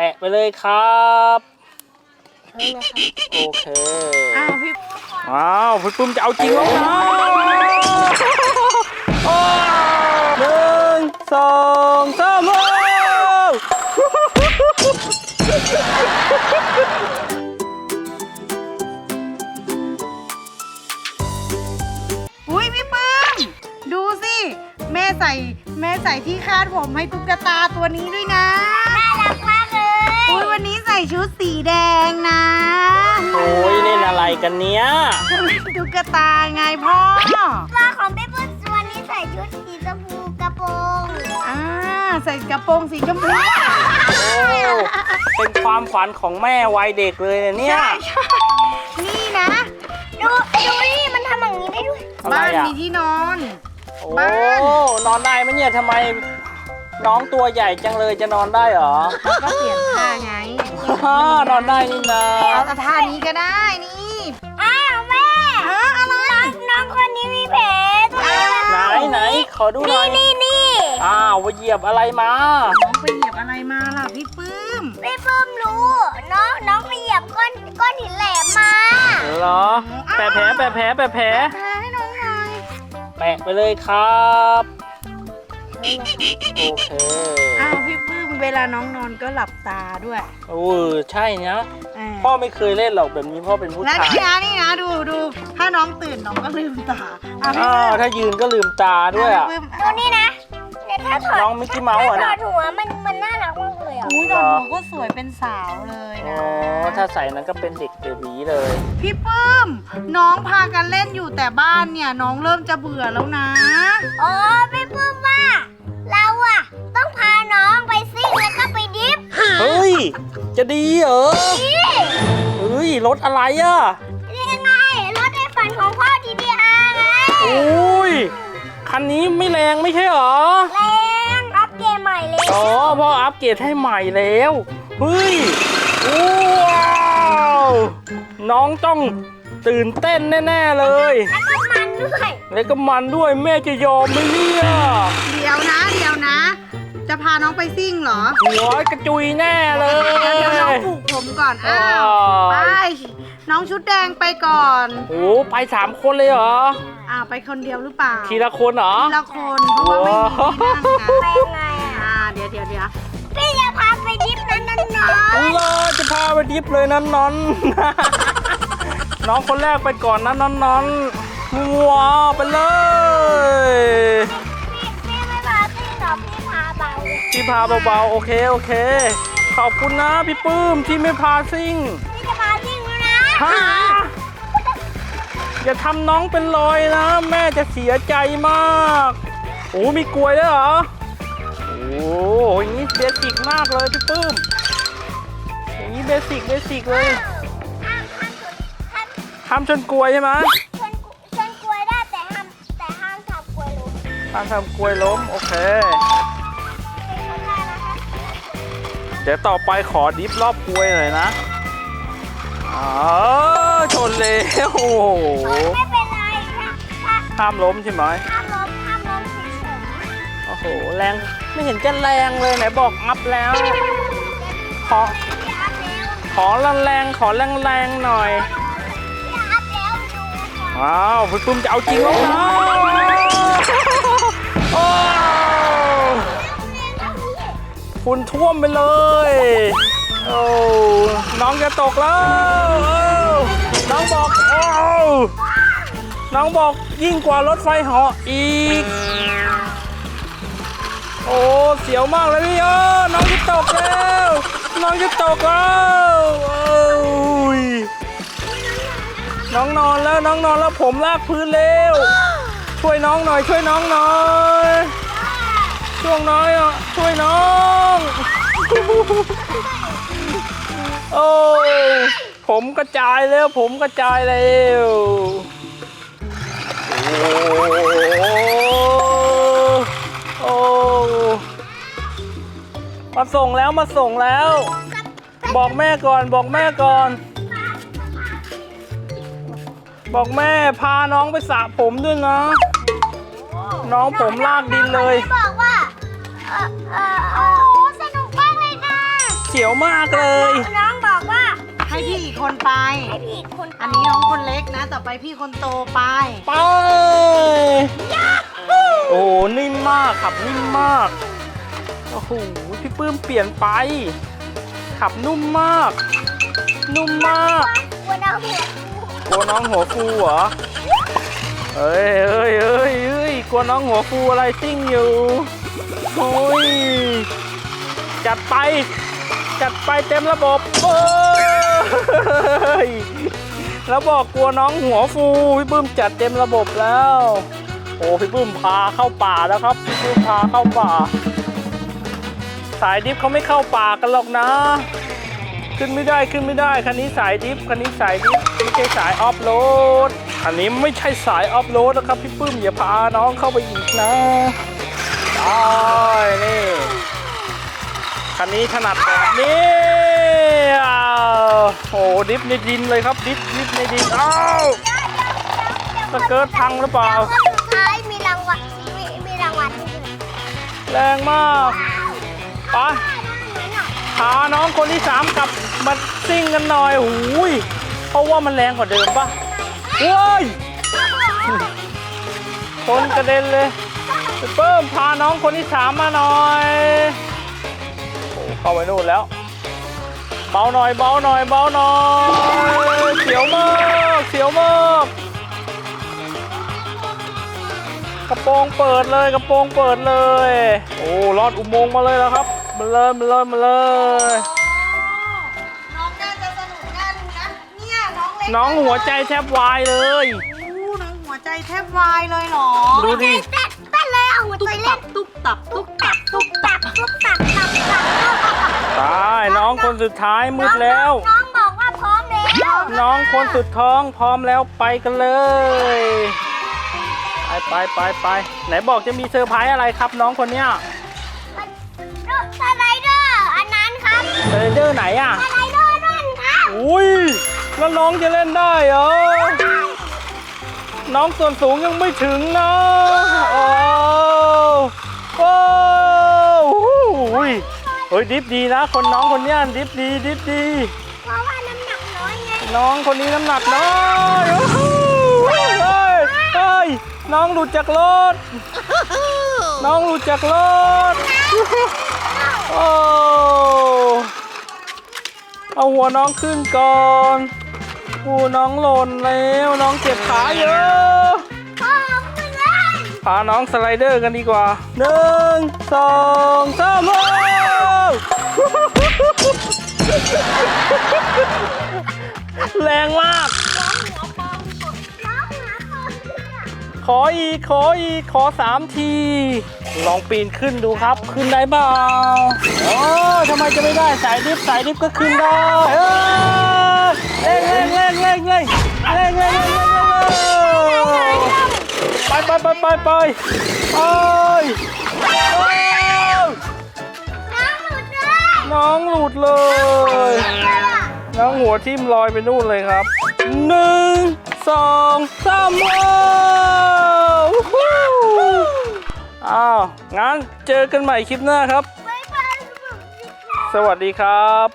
แปะไปเลยครับใช่ไหมคะโอเคอ้าวพี่ว้าวพี่ปุ้มจะเอาจริงแล้วนะโอ้หนึ่งสองสามโอ้อุ้ยพี่ปื้มดูสิ แม่ใส่แม่ใส่ที่คาดผมให้ตุ๊กตาตัวนี้ด้วยนะ อุ้ยวันนี้ใส่ชุดสีแดงนะโอ้ยเล่นอะไรกันเนี้ยตุ๊กตาไงพ่อป้าของพี่ปุ้นวันนี้ใส่ชุดสีชมพูกระโปรงอ่าใส่กระโปรงสีชมพูโอ้เป็นความฝันของแม่วัยเด็กเลยนะเนี่ยใช่ใช่นี่นะ ดูดูนี่มันทำอย่างนี้ได้ด้วย อะไรบ้านอะมีที่นอน โอ้บ้าน นอนได้ไหมเนี่ยทำไม น้องตัวใหญ่จังเลยจะนอนได้เหรอแล้วก็เปลี่ยนท่าไงฮ่านอนได้นี่นะเอาท่านี้ก็ได้นี่อ้าวแม่ฮะอะไรน้องน้องคนนี้มีแผลตรงนี้ไหนไหนขอดูหน่อยนี่นี่อ้าวว่าเหยียบอะไรมา น้องไปเหยียบอะไรมาล่ะพี่ปื้มพี่ปุ้มรู้น้องน้องไปเหยียบก้อนก้อนหินแหลมมาเหรอแปะแผลแปะแผลแปะแผลพาให้น้องหน่อยแปะไปเลยครับ โอเคอ้าวพี่ปื้มเวลาน้องนอนก็หลับตาด้วยโอ้ใช่นะอ่าพ่อไม่เคยเล่นหรอกแบบนี้พ่อเป็นผู้แล้วชายนี่นะนี่นะดูดูถ้าน้องตื่นน้องก็ลืมตาอะพี่อ้าปื้วมถ้ายืนก็ลืมตาด้วยอะ พี่ปื้มดูนี่นะเนี่ยถ้าถอดน้องมิกกี้เมาส์อะถ้าถอนะดหัวมันมันน่ารักมากเลยอะอุ้ยตอนหัวก็สวยเป็นสาวเลยอ๋นะ อถ้าใส่นั้นก็เป็นเด็กเบบีเลย พี่ปื้ม น้องพากันเล่นอยู่แต่บ้านเนี่ย น้องเริ่มจะเบื่อแล้วนะอ๋อพี่ จะดีเหรอนี่เฮ้ยรถอะไรอะนี่ไงรถในฝันของพ่อทีดีอาร์ไงโอ้ยคันนี้ไม่แรงไม่ใช่เหรอแรงอัปเกรดใหม่เลยอ๋อพ่ออัปเกรดให้ใหม่แล้วเฮ้ยว้าวน้องต้องตื่นเต้นแน่ๆเลย แล้วก็มันด้วยแล้วก็มันด้วยแม่จะยอมไหมเนี่ยเดี๋ยวนะเดี๋ยวนะจะ พาน้องไปซิ่งเหรอหัวกระจุยแน่เลยเดี๋ยวน้องปลูกผมก่อน อ้าวไปน้องชุดแดงไปก่อนโอ้ไปสามคนเลยเหรอ อ้าวไปคนเดียวหรือเปล่าทีละคนเหรอ ทีละคนเพราะว่าไม่มีที่นั่งไปนะยังไงอะอ่าเดี๋ยวเดี๋ยวเดี๋ยวพี่จะพาไปดิฟนั้นนั่นน้อเราจะพาไปดิฟเลยนั้นนอน น้องคนแรกไปก่อนนะนอนนอนว้าวไปเลย พี่พาเบาๆ โอเค โอเค ขอบคุณนะพี่ปื้มที่ไม่พาซิ่งพี่จะพาซิ่งแล้วนะฮะอย่าทำน้องเป็นรอยนะ แม่จะเสียใจมาก โอ้มีกลวยด้วยเหรอ โอ้อย่างนี้เบสิกมากเลยพี่ปื้มอย่างนี้เบสิกเบสิกเลยห้ามห้ามชนห้ามทำจนกลวยใช่ไหมชนชนกล้วยได้แต่ห้ามแต่ห้ามทำกล้วยล้มทำทำกลวยล้มโอเค ดี๋ยวต่อไปขอดิฟรอบกลวยหน่อยนะอ๋อชนเลยโอ้โหไม่เป็นไรถ้าถ้าห้ามล้มใช่ไหมห้ามล้มห้ามล้มเฉยโอ้โหแรงไม่เห็นจะแรงเลยไหนบอกอัพแล้ว ขอๆอย่าอัพแล้วขอแรงๆขอแรงๆหน่อยอย่าอัพแล้วดูก่อนว้าวพี่ตุ้มจะเอาจริงแล้วนะ โอ้ฝุ่นท่วมไปเลย โอ้น้องจะตกแล้วน้องบอกโอ้น้องบอกยิ่งกว่ารถไฟเหาะอีก โอ้เสียวมากเลยพี่เออน้องจะตกแล้ว น้องจะตกแล้วน้องนอนแล้วน้องนอนแล้วผมลากพื้นเร็ว ช่วยน้องหน่อยช่วยน้องหน่อย ช่วงน้อยอะช่วยน้อง โอ้ผมกระจายแล้วผมกระจายแล้วโอ้โอ้มาส่งแล้วมาส่งแล้ว บอกแม่ก่อนบอกแม่ก่อน บอกแม่พาน้องไปสระผมด้วยนะ น้องผมลากดินเลย บอกว่า เออเออเออโอ้สนุกมากเลยนะเสียวมากเลย น้องบอกว่าให้พี่อีกคนไป ให้พี่คนอันนี้น้องคนเล็กนะ ต่อไปพี่คนโตไป ไป โอ้โหนิ่มมากขับนิ่มมาก โอ้โห พี่ปื้มเปลี่ยนไป ขับนุ่มมาก นุ่มมากกลัวน้องหัวกลัวน้องหัวฟูเหรอเอ้ยเอ้ยเอ้ยเอ้ยกลัวน้องหัวฟูอะไรซิ่งอยู่ โอ้ยจัดไป จัดไปเต็มระบบเอ้ยแล้วบอกกลัวน้องหัวฟูพี่ปื้มจัดเต็มระบบแล้ว โอ้พี่ปื้มพาเข้าป่าแล้วครับพี่ปื้มพาเข้าป่า สายดิฟเขาไม่เข้าป่ากันหรอกนะ ขึ้นไม่ได้ขึ้นไม่ได้คันนี้สายดิฟคันนี้สายดิฟไม่ใช่สายออฟโรดคันนี้ไม่ใช่สายออฟโรดนะครับพี่ปื้มอย่าพาน้องเข้าไปอีกนะ ได้นี่คันนี้ถนัดแบบนี้อ้าวโอ้ดิฟในดินเลยครับ ดิฟดิฟในดินอ้าวสเกิร์ตพังหรือเปล่า สุดท้ายมีรางวัลมีมีรางวัลให้ด้วยแรงมากไปพาน้องคนที่สามกลับมาซิ่งกันหน่อยหูยเพราะว่ามันแรงกว่าเดิมปะเฮ้ยคนกระเด็นเลย เพิ่มพาน้องคนที่สามมาหน่อยโอ้เข้าไปนู่นแล้ว เบาหน่อยเบาหน่อยเบาหน่อยเสียวมากเสียวมากกระโปรงเปิดเลยกระโปรงเปิดเลย โอ้ลอดอุโมงค์มาเลยแล้วครับมาเลยมาเลยมาเลย น้องน่าจะสนุกน่าดูนะ เนี่ยน้องเล็กน้องหัวใจแทบวายเลยอู้น้องหัวใจแทบวายเลยเหรอ ดูดิเต้ หัวตุ๊ใจบเล่ตันบตุ๊บตับตุ๊บตับตุ๊บตับตุ๊บตับตับตับตายน้องคนสุดท้ายมืดแล้ว น้องบอกว่าพร้อมแล้วน้องคนสุดท้องพร้อมแล้วไปกันเลย ไปไปไปไปไหนบอกจะมีเซอร์ไพรส์อะไรครับน้องคนเนี้ยสไลเดอร์อันนั้นครับเซอร์เดอร์ไหนอะ สไลเดอร์นั่นครับอุ้ยแล้วน้องจะเล่นได้เหรอ น้องส่วนสูงยังไม่ถึงนะ เฮ้ยดิฟดีนะ คนน้องคนเนี้ยดิฟดีดิฟดี เพราะว่าน้ำหนักน้อยไงน้องคนนี้น้ำหนักน้อยโอ้โหเฮ้ยเฮ้ยน้องหลุดจากรถ น้องหลุดจากรถ โอ้เอาหัวน้องขึ้นก่อนหูน้องหล่นแล้วน้องเจ็บขาเยอะ พ่อขึ้นเลยพาน้องสไลเดอร์กันดีกว่าหนึ่งสองสามโอ้ แรงมากน้องหาคนเพื่อขออีก ขออีก ขอสามที ลองปีนขึ้นดูครับ ขึ้นได้เปล่าโอ้ทำไมจะไม่ได้ สายดิฟสายดิฟก็ขึ้นได้เอ้ยเร่งเร่งเร่งเร่งเร่งเร่งเร่งเร่งเร่งเร่งไปไปไปไปไปโอ้ยโอ้ย น้องหลุดเลยน้องหลุดเลย น้องหัวทิ่มลอยไปนู่นเลยครับหนึ่งสองสามโอ้วู้ฮู้อ้าวงั้นเจอกันใหม่คลิปหน้าครับบ๊ายบายสวัสดีครับ